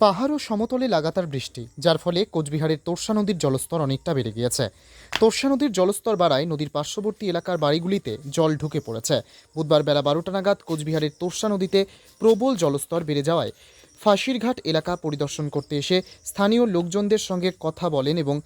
পাহাড় ও সমতলে লাগাতার বৃষ্টি, যার ফলে কোচবিহারের তোরসা নদীর জলস্তর অনেকটা বেড়ে গিয়েছে। তোরসা নদীর জলস্তর বাড়ায় নদীর পার্শ্ববর্তী এলাকার বাড়িগুলিতে জল ঢুকে পড়েছে। বুধবার বেলা বারোটা নাগাদ কোচবিহারের তোরসা নদীতে প্রবল জলস্তর বেড়ে যাওয়ায় ফাঁসিরঘাট এলাকা পরিদর্শন করতে এসে স্থানীয় লোকজনদের সঙ্গে কথা বলেন এবং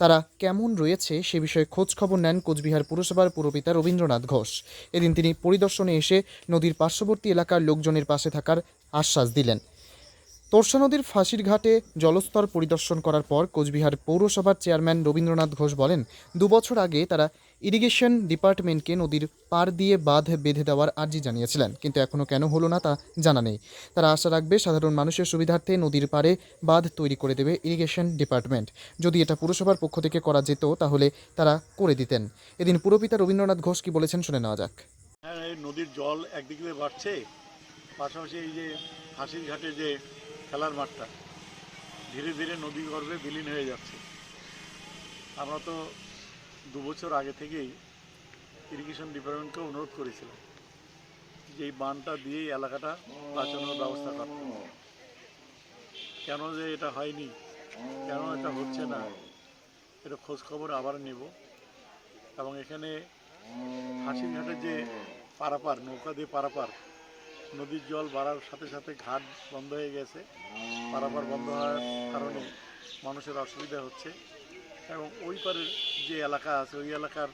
তারা কেমন রয়েছে সে বিষয়ে খোঁজ খবর নেন কোচবিহার পুরসভার পুরপিতা রবীন্দ্রনাথ ঘোষ। এদিন তিনি পরিদর্শনে এসে নদীর পার্শ্ববর্তী এলাকার লোকজনের পাশে থাকার আশ্বাস দিলেন। তোরসা নদীর ফাঁসির ঘাটে জলস্তর পরিদর্শন করার পর কোচবিহার পৌরসভার চেয়ারম্যান রবীন্দ্রনাথ ঘোষ বলেন, দুবছর আগে তারা ইরিগেশন ডিপার্টমেন্টকে নদীর পার দিয়ে বাঁধ বেঁধে দেওয়ার আর্জি জানিয়েছিলেন, কিন্তু এখনও কেন হলো না তা জানা নেই। তারা আশা রাখবে সাধারণ মানুষের সুবিধার্থে নদীর পাড়ে বাঁধ তৈরি করে দেবে ইরিগেশন ডিপার্টমেন্ট। যদি এটা পুরসভার পক্ষ থেকে করা যেত, তাহলে তারা করে দিতেন। এদিন পুরপিতা রবীন্দ্রনাথ ঘোষ কি বলেছেন শুনে নেওয়া যাক। হ্যাঁ নদীর জল একদিক বাড়ছে, পাশাপাশি এই যে হাসির ঘাটে যে খেলার মাঠটা। ধীরে ধীরে নদী গর্ভে বিলীন হয়ে যাচ্ছে। আমরা তো দু বছর আগে থেকেই ইরিগেশন ডিপার্টমেন্টকে অনুরোধ করেছিলাম যে এই বানটা দিয়েই এলাকাটা বাঁচানোর ব্যবস্থা করতে কেন যে এটা হয়নি, কেন এটা হচ্ছে না, এটা খোঁজখবর আবার নেব। এবং এখানে হাসির ঘাটে যে পারাপার, নৌকা দিয়ে পারাপার নদীর জল বাড়ার সাথে সাথে ঘাট বন্ধ হয়ে গেছে। পারাপার বন্ধ হওয়ার কারণে মানুষের অসুবিধা হচ্ছে। এবং ওই পারের যে এলাকা আছে, ওই এলাকার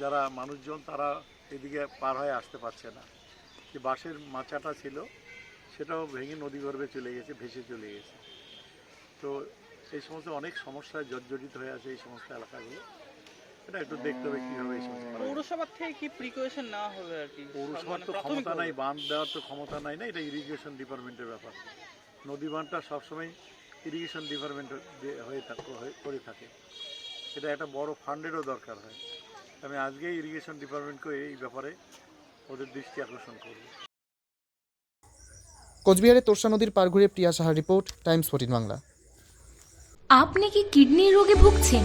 যারা মানুষজন, তারা এদিকে পার হয়ে আসতে পারছে না। যে বাঁশের মাচাটা ছিল, সেটাও ভেঙে নদী গর্ভে চলে গেছে, ভেসে চলে গেছে। তো এই সমস্ত অনেক সমস্যায় জর্জরিত হয়ে আছে এই সমস্ত এলাকাগুলো। এটা একটু দেখতে হবে কীভাবে। পৌরসভার থেকে কি প্রিকশন নেওয়া হবে আর কি? পৌরসভার মানে তো ক্ষমতা নাই বাঁধ দেওয়ার তো ক্ষমতা নাই না এটা ইরিগেশন ডিপার্টমেন্টের ব্যাপার। নদী বাঁধটা সবসময় ইরিগেশন ডিপার্টমেন্ট হয়ে থাকে করে থাকে। এটা একটা বড় ফান্ডেরও দরকার হয়। আমি আজকে ইরিগেশন ডিপার্টমেন্টকে এই ব্যাপারে ওদের দৃষ্টি আকর্ষণ করব। কোচবিহারে তোরসা নদীর পার ঘুরে প্রিয়া সাহার রিপোর্ট টাইমস ফোর্টিন বাংলা। আপনি কি কিডনির রোগে ভুগছেন?